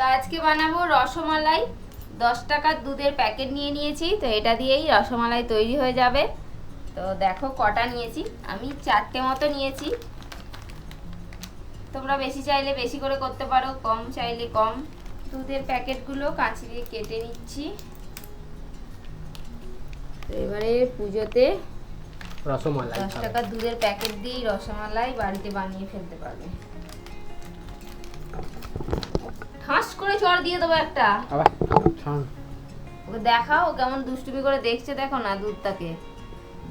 তো আজকে বানাবো রসমালাই। দশ টাকার দুধের প্যাকেট নিয়ে নিয়েছি তো এটা দিয়েই রসমালাই তৈরি হয়ে যাবে। তো দেখো কটা নিয়েছি আমি চারটে মতো নিয়েছি। তোমরা বেশি চাইলে বেশি করে করতে পারো কম চাইলে কম। দুধের প্যাকেটগুলো কাঁচি দিয়ে কেটে নিচ্ছি। তো এবারে পুজোতে রসমালাই দশ টাকার দুধের প্যাকেট দিয়েই রসমালাই বাড়িতে বানিয়ে ফেলতে পারবে। ঠাস করে চড় দিয়ে দেবো একটা। ওকে দেখাও কেমন দুষ্টুমি করে দেখছে দেখো না দুধটাকে।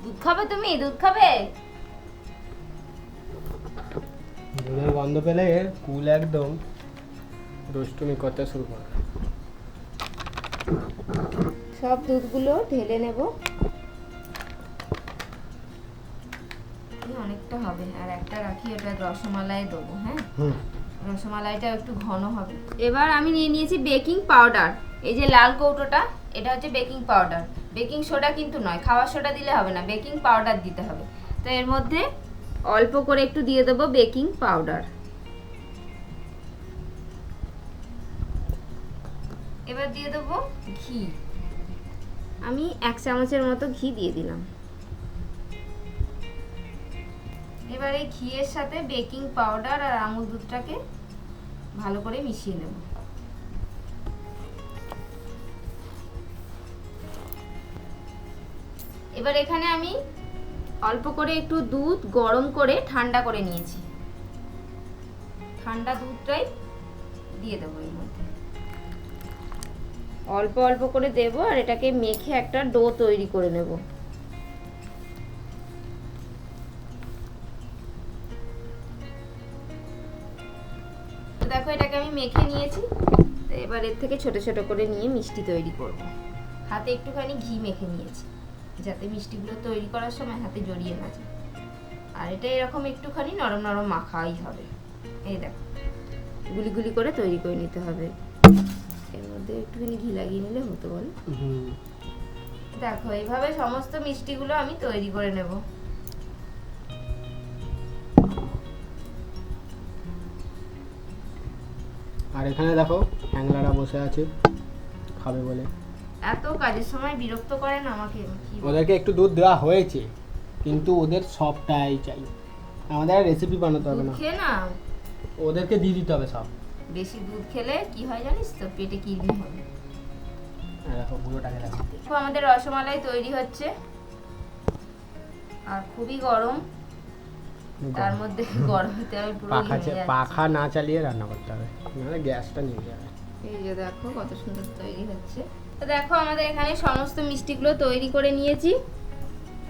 দুধ খাবে তুমি? দুধ খাবে? দুধের গন্ধ পেলে কুল একদম দুষ্টুমি করতে শুরু করবে। সব দুধগুলো ঢেলে নেব। অনেকটা হবে আর একটা রাখি ওটা রসমালাই দেবো হ্যাঁ? রসমালাইটা একটু ঘন হবে। এবার আমি নিয়ে নিয়েছি বেকিং পাউডার। এই যে লাল কৌটোটা, এটা হচ্ছে বেকিং পাউডার। বেকিং সোডা কিন্তু নয় খাওয়ার সোডা দিলে হবে না, বেকিং পাউডার দিতে হবে। তো এর মধ্যে অল্প করে একটু দিয়ে দেবো বেকিং পাউডার। এবার দিয়ে দেবো ঘি। আমি এক চামচের মতো ঘি দিয়ে দিলাম। এবার এই ঘিয়ের সাথে বেকিং পাউডার আর আমুল দুধটাকে ভালো করে মিশিয়ে নেব। এবার এখানে আমি অল্প করে একটু দুধ গরম করে ঠান্ডা করে নিয়েছি। ঠান্ডা দুধটাই দিয়ে দেবো এর মধ্যে। অল্প অল্প করে দেব আর এটাকে মেখে একটা ডো তৈরি করে নেব। এটাকে আমি মেখে নিয়েছি। তো এবার এর থেকে ছোট ছোট করে নিয়ে মিষ্টি তৈরি করব। হাতে একটুখানি ঘি মেখে নিয়েছি যাতে মিষ্টিগুলো তৈরি করার সময় হাতে জড়িয়ে না যায়। আর এটা এরকম একটুখানি নরম নরম মাখাই হবে। এই দেখো গুলি গুলি করে তৈরি করে নিতে হবে। এর মধ্যে একটুখানি ঘি লাগিয়ে নিলে হতো বল। দেখো এইভাবে সমস্ত মিষ্টিগুলো আমি তৈরি করে নেব। আর এখানে দেখো হ্যাংলারা বসে আছে খাবে বলে। এত কাজের সময় বিরক্ত করেন আমাকে ওদেরকে একটু দুধ দেওয়া হয়েছে কিন্তু ওদের সবটাই চাই। আমাদের রেসিপি বানাতে হবে না। খেয়ে না ওদেরকে দিয়ে দিতে হবে সব। বেশি দুধ খেলে কি হয় জানিস তো? পেটে কিডনি হবে দেখো পুরোটাকে দেখো আমাদের রসমালাই তৈরি হচ্ছে। আর খুবই গরম। তার মধ্যে গরমতে আমি পুরো পাখা। পাখা না চালিয়ে রান্না করতে হবে নাহলে গ্যাসটা নিয়ে যাবে। এই যে দেখো কত সুন্দর তৈরি হচ্ছে। তো দেখো আমাদের এখানে সমস্ত মিষ্টিগুলো তৈরি করে নিয়েছি।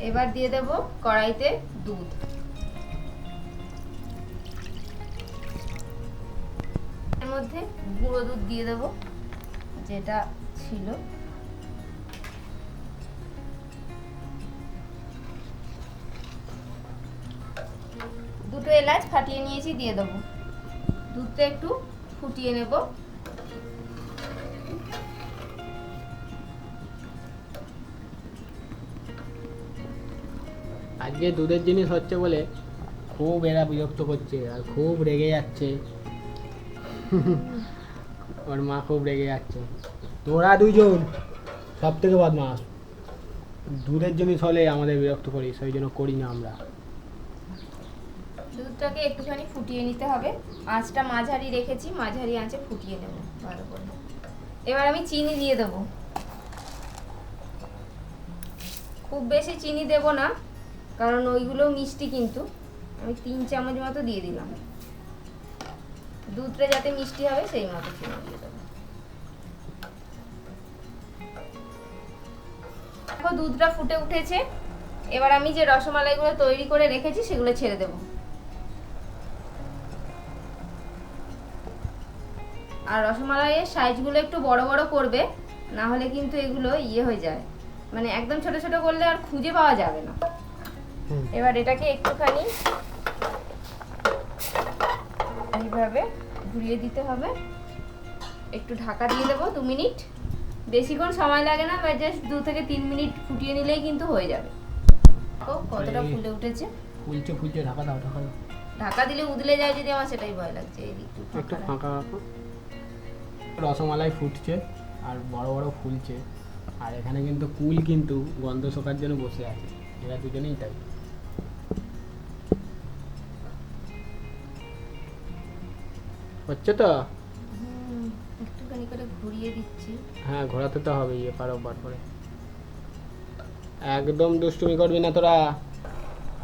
এবার দিয়ে দেব কড়াইতে দুধ। এর মধ্যে গুঁড়ো দুধ দিয়ে দেব যেটা ছিল। দুটো এলাচ ফাটিয়ে নিয়েছি দিয়ে দেবো। দুধটা একটু ফুটিয়ে নেব। আজকে দুধের জিনিস হচ্ছে বলে খুব এরা বিরক্ত করছে আর খুব রেগে যাচ্ছে। ওর মা খুব রেগে যাচ্ছে। তোরা দুজন সব থেকে বদমাস দুধের জিনিস হলে আমাদের বিরক্ত করিস ওই জন্য করি না আমরা। দুধটাকে একটুখানি ফুটিয়ে নিতে হবে। আঁচটা মাঝারি রেখেছি, মাঝারি আঁচে ফুটিয়ে নেব। ভালো করে। এবার আমি চিনি দিয়ে দেব। খুব বেশি চিনি দেব না, কারণ ওইগুলো মিষ্টি কিন্তু। আমি তিন চামচ মতো দিয়ে দিলাম। দুধটা যাতে মিষ্টি হবে, সেই মতো চিনি দিয়ে দেবো। দুধটা ফুটে উঠেছে। এবার আমি যে রসমালাইগুলো তৈরি করে রেখেছি, সেগুলো ছেড়ে দেবো। আর রসমালাইয়ের সাইজগুলো একটু বড় বড় করবে না হলে কিন্তু এগুলো ইয়ে হয়ে যায়। মানে একদম ছোট ছোট করলে আর খুঁজে পাওয়া যাবে না। এবার এটাকে একটুখানি এইভাবে ঘুরিয়ে দিতে হবে। একটু ঢাকা দিয়ে দেবো দু মিনিট। বেশিক্ষণ সময় লাগে না বা জাস্ট দু থেকে তিন মিনিট ফুটিয়ে নিলেই কিন্তু হয়ে যাবে। ও কতটা ফুলে উঠেছে। ফুলছে ফুলছে ঢাকা দাও ঢাকা ঢাকা দিলে উদলে যায় যদি আমার সেটাই ভয় লাগছে। এই একটু ফাঁকা রাখো। রসমালাই ফুটছে আর বড় বড় ফুলছে। আর এখানে কিন্তু কুল কিন্তু গন্ধ শোকার জন্য বসে আছে। এরা দুজনেই তাই। হচ্ছে তো? একটুখানি করে ঘুরিয়ে দিচ্ছি। হ্যাঁ ঘোরাতে তো হবে ইয়ে পারো বার করে। একদম দুষ্টুমি করবি না তোরা।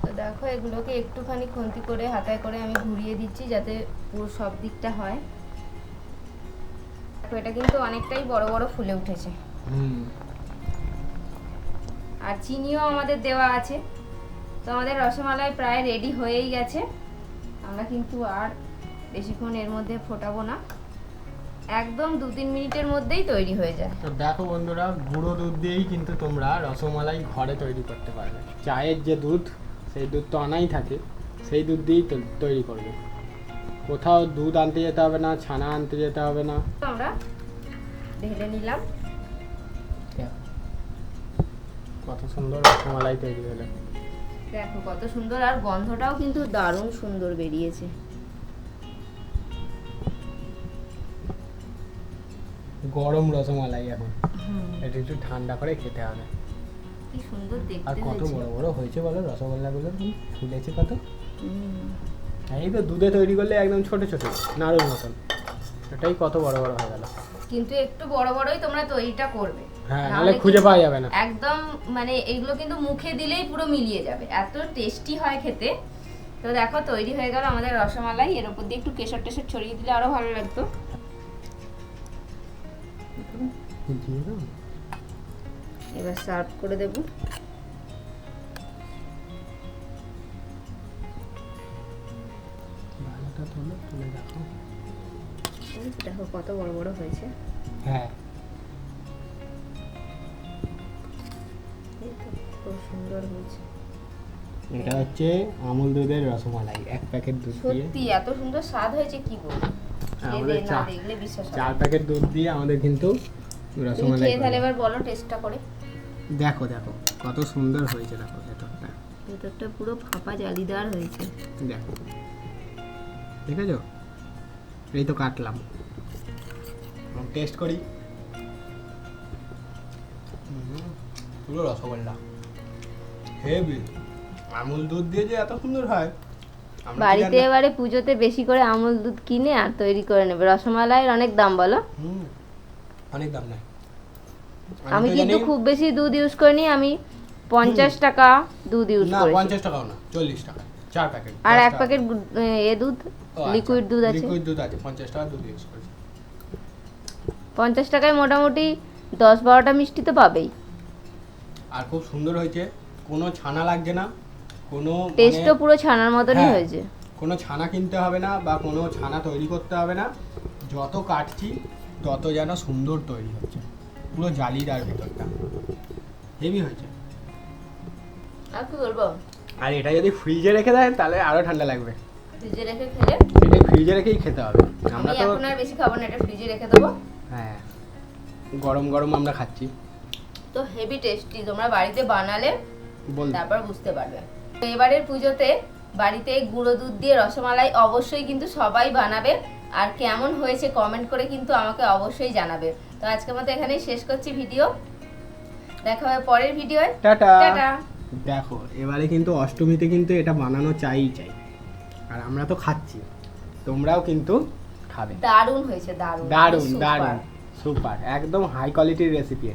তো দেখো এগুলোকে একটুখানি খুন্তি করে হাতায় করে আমি ঘুরিয়ে দিচ্ছি যাতে পুরো সব দিকটা হয়। দেখো এটা কিন্তু অনেকটাই বড় বড় ফুলে উঠেছে। আর চিনিও আমাদের দেওয়া আছে। তো আমাদের রসমালাই প্রায় রেডি হয়েই গেছে। আমরা কিন্তু আর বেশিক্ষণ এর মধ্যে ফোটাবো না। একদম দু তিন মিনিটের মধ্যেই তৈরি হয়ে যায়। তো দেখো বন্ধুরা গুঁড়ো দুধ দিয়েই কিন্তু তোমরা রসমালাই ঘরে তৈরি করতে পারবে। চায়ের যে দুধ সেই দুধ তো আনাই থাকে সেই দুধ দিয়েই তো- তৈরি করবে। কোথাও দুধ আনতে যেতে হবে না ছানা আনতে যেতে হবে না। আমরা ঢেলে নিলাম। কত সুন্দর রসমালাই তৈরি হলো। দেখো কত সুন্দর আর গন্ধটাও কিন্তু দারুণ সুন্দর বেরিয়েছে। গরম রসমালাই এখন। এটা একটু ঠান্ডা করে খেতে হবে। কি সুন্দর দেখতে আর কত বড় বড় হয়েছে বলো রসগোল্লাগুলো ফুলেছে কত? হুম। এই তো দুধে তৈরি করলে একদম ছোট ছোট নাড়ুর মতন। এটাই কত বড় বড় হয়ে গেল। কিন্তু একটু বড় বড়ই তোমরা তৈরিটা করবে। হ্যাঁ নাহলে নাহলে খুঁজে পাওয়া যাবে না। একদম মানে এগুলো কিন্তু মুখে দিলেই পুরো মিলিয়ে যাবে। এত টেস্টি হয় খেতে। তো দেখো তৈরি হয়ে গেল আমাদের রসমালাই। এর উপর দিয়ে একটু কেশর টেশর ছড়িয়ে দিলে আরও ভালো লাগতো। এবার সার্ভ করে দেবো। ভালোটা তুলে দেখো দেখো কত বড় বড় হয়েছে। হ্যাঁ। খুব সুন্দর হয়েছে। এটা হচ্ছে আমুল দুধের রসমালাই এক প্যাকেট দুধ দিয়ে। সত্যি এত সুন্দর স্বাদ হয়েছে কি বলব? আমাদের চার প্যাকেট দুধ দিয়ে আমাদের কিন্তু রসমালাই খেয়ে তাহলে এবার বলো টেস্টটা করে। দেখো দেখো কত সুন্দর হয়েছে দেখো ভেতরটা। ভেতরটা পুরো ফাঁপা জালিদার হয়েছে। দেখো। দেখেছ? এই তো কাটলাম। টেস্ট করি। পুরো রসগোল্লা। হেভি আমুল দুধ দিয়ে যে এত সুন্দর হয়। বাড়িতে এবারে পুজোতে বেশি করে আমুল দুধ কিনে আর তৈরি করে নেবে। রসমালাইয়ের অনেক দাম বলো? অনেক দাম নেয়। আমি কিন্তু খুব বেশি দুধ ইউজ করিনি আমি পঞ্চাশ টাকা দুধ ইউজ না করেছি। পঞ্চাশ টাকাও না চল্লিশ টাকা। চার প্যাকেট আর এক প্যাকেট এ দুধ লিকুইড দুধ আছে। লিকুইড দুধ আছে পঞ্চাশ টাকা দুধ ইউজ করেছি। পঞ্চাশ টাকায় মোটামুটি দশ বারোটা মিষ্টি তো পাবেই। আর খুব সুন্দর হয়েছে কোনো ছানা লাগছে না কোনো টেস্টও মানে পুরো ছানার মতনই হ্যাঁ। হয়েছে। কোনো ছানা কিনতে হবে না বা কোনো ছানা তৈরি করতে হবে না যত কাটছি তত যেন সুন্দর তৈরি হচ্ছে পুরো জালিদার ভেতরটা। হেভি হয়েছে। আর কি বলব? আর এটা যদি ফ্রিজে রেখে দেয় তাহলে আরও ঠান্ডা লাগবে। ফ্রিজে রেখে খেলে? এটা ফ্রিজে রেখেই খেতে হবে। আমরা তো এখন আর বেশি খাব না এটা ফ্রিজে রেখে দেবো। হ্যাঁ গরম গরম আমরা খাচ্ছি। তো হেভি টেস্টি তোমরা বাড়িতে বানালে বল। তারপর বুঝতে পারবে। তো এবারের পুজোতে বাড়িতে গুঁড়ো দুধ দিয়ে রসমালাই অবশ্যই কিন্তু সবাই বানাবে। আর কেমন হয়েছে কমেন্ট করে কিন্তু আমাকে অবশ্যই জানাবে। তো আজকের মতো এখানেই শেষ করছি ভিডিও। দেখা হবে পরের ভিডিওয়ে। টাটা। টাটা। দেখো এবারে কিন্তু অষ্টমীতে কিন্তু এটা বানানো চাই চাই। আর আমরা তো খাচ্ছি। তোমরাও কিন্তু খাবে। দারুণ হয়েছে দারুণ। দারুণ Super. দারুণ সুপার একদম হাই কোয়ালিটির রেসিপি এটা।